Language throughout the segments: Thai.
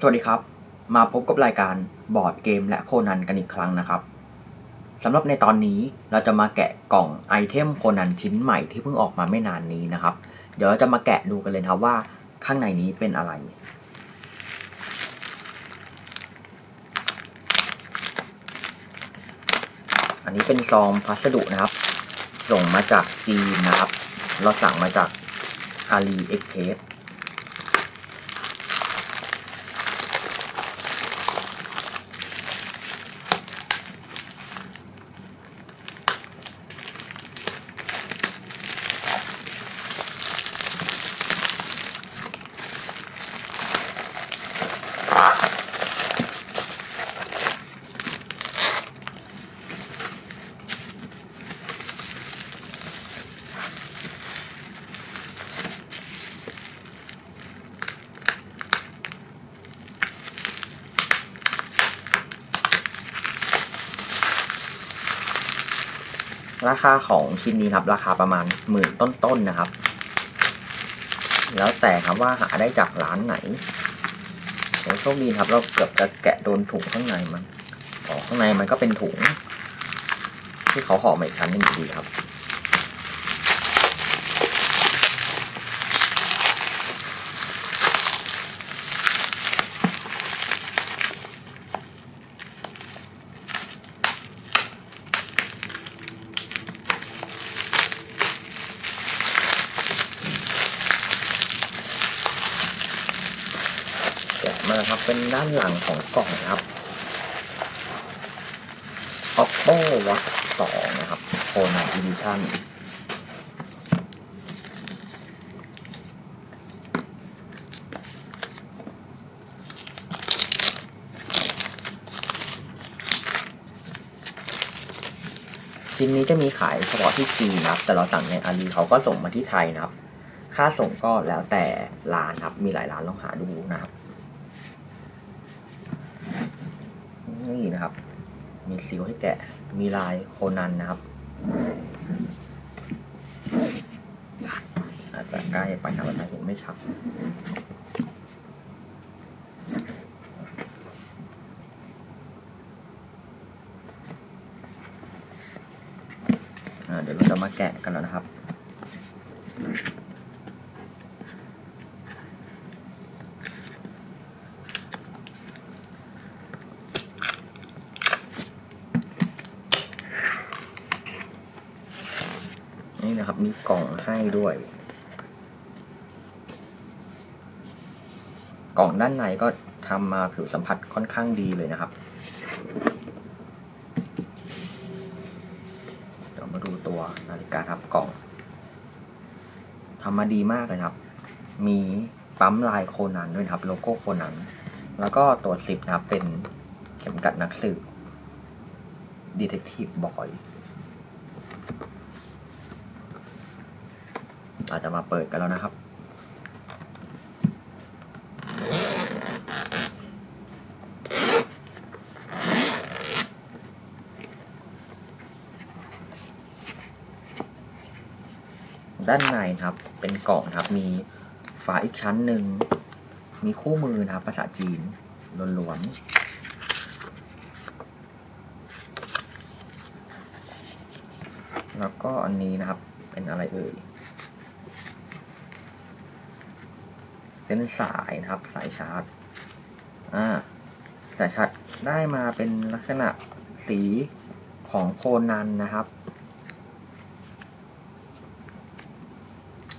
สวัสดีครับ มาพบกับรายการบอร์ดเกมและโคนันกันอีกครั้งนะครับสำหรับในตอนนี้เราจะมาแกะกล่องไอเทมโคนันชิ้นใหม่ที่เพิ่งออกมาไม่นานนี้นะครับ เดี๋ยวเราจะมาแกะดูกันเลยครับว่าข้างในนี้เป็นอะไร อันนี้เป็นซองพัสดุนะครับ ส่งมาจากจีนนะครับ เราสั่งมาจากอ ราคาของชิ้นนี้ครับ ราคาประมาณหมื่นต้นๆนะครับ แล้วแต่ครับว่าหาได้จากร้านไหนโอ้โชคดีครับ เราเกือบจะแกะโดนถุงข้างในมันอ๋อข้างในมันก็เป็นถุง ที่เขาห่อใหม่ชั้นนึงอยู่ดีครับ แกะมาครับ เป็นด้านหลังของกล่องนะครับ Oppo Watch 2 นะครับ Phone Edition ชิ้นนี้จะมีขายเฉพาะที่จีนนะครับ แต่เราสั่งในอาลีเขาก็ส่งมาที่ไทยนะครับ ค่าส่งก็แล้วแต่ร้านครับ มีหลายร้านลองหาดูนะครับ นี่นะครับ มีซิลให้แกะ มีลายโคนันนะครับ อาจจะใกล้ไปทางไหนเห็นไม่ชัดเดี๋ยวเราจะมาแกะกันแล้วนะครับ นะครับ มีกล่องให้ด้วย กล่องด้านในก็ทำมาผิวสัมผัสค่อนข้างดีเลยนะครับเดี๋ยวมาดูตัวนาฬิกาครับกล่องทำมาดีมากเลยครับ มีปั๊มลายโคนันด้วยนะครับ โลโก้โคนันแล้วก็ตัวสิบนะครับเป็นเข็มกัดนักสืบ Detective Boy เราจะมาเปิดกันแล้วนะครับ ด้านในครับ เป็นกล่องครับ มีฝาอีกชั้นหนึ่ง มีคู่มือนะครับ ภาษาจีนล้วนๆแล้วก็อันนี้นะครับเป็นอะไรเอ่ย เป็นสายนะครับสายชาร์จอ่าสายชาร์จได้มาเป็นลักษณะสีของโคนันนะครับ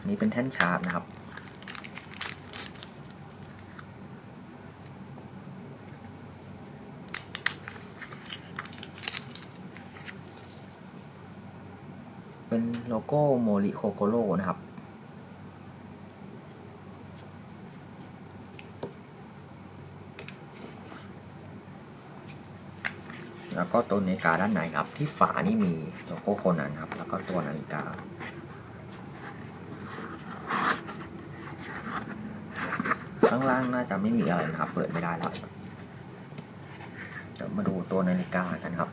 นี่เป็นแท่นชาร์จนะครับ เป็นโลโก้โมริโคโกโ o นะครับ แล้วก็ตัวนาฬิกาด้านในครับ ที่ฝานี่มีโลโก้โคนันครับ แล้วก็ตัวนาฬิกา ข้างล่างน่าจะไม่มีอะไรนะครับ เปิดไม่ได้แล้วเดี๋ยวมาดูตัวนาฬิกากันครับ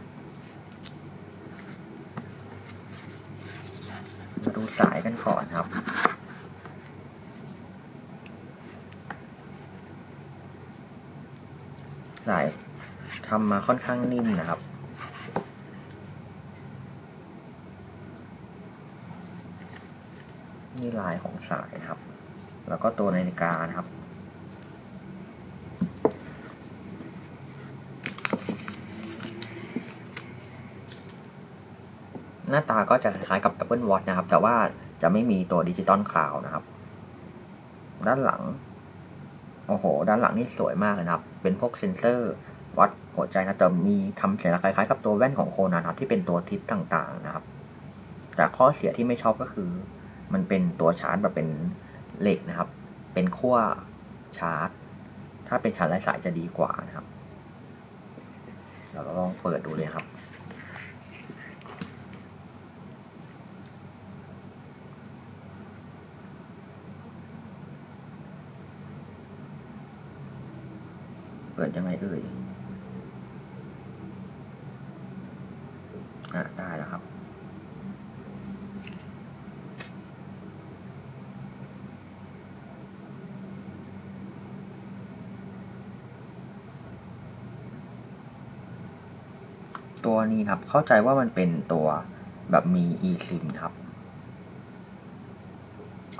มาดูสายกันก่อนครับสาย ทำมาค่อนข้างนิ่มนะครับ นี่ลายของสายนะครับ แล้วก็ตัวนาฬิกานะครับหน้าตาก็จะคล้ายกับ Apple Watch นะครับ แต่ว่าจะไม่มีตัวดิจิตอลคลาวนะครับ ด้านหลัง โอ้โห ด้านหลังนี่สวยมากนะครับ เป็นพวกเซ็นเซอร์ วัดหัวใจนะแต่มีทำสัญลักษณ์คล้ายๆกับตัวแว่นของโคนันครับที่เป็นตัวทิศต่างๆนะครับ แต่ข้อเสียที่ไม่ชอบก็คือ มันเป็นตัวชาร์จแบบเป็นเหล็กนะครับ เป็นขั้วชาร์จ ถ้าเป็นชาร์จไร้สายจะดีกว่านะครับ เราลองเปิดดูเลยครับเปิดยังไงเอ่ย อะได้แล้วครับ ตัวนี้ครับ เข้าใจว่ามันเป็นตัวแบบมี eSIM ครับ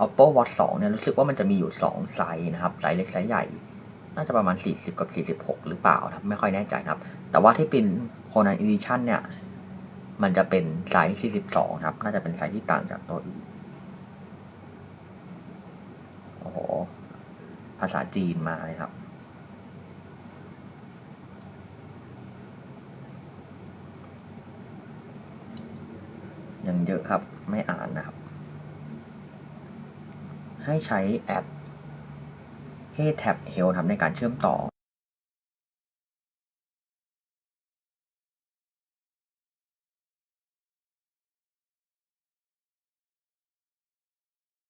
Oppo Watch 2 เนี่ยรู้สึกว่ามันจะมีอยู่ 2 ไซส์นะครับ ไซส์เล็กไซส์ใหญ่ น่าจะประมาณ 40 กับ 46 หรือเปล่าครับ ไม่ค่อยแน่ใจครับ แต่ว่าที่เป็นโคนันอีดิชันเนี่ย มันจะเป็นไซส์ 42 ครับ น่าจะเป็นไซส์ที่ต่างจากตัวอื่น โอ้โห ภาษาจีนมาเลยครับ ยังเยอะครับ ไม่อ่านนะครับ ให้ใช้แอป Hey Tab Health ครับในการเชื่อมต่อ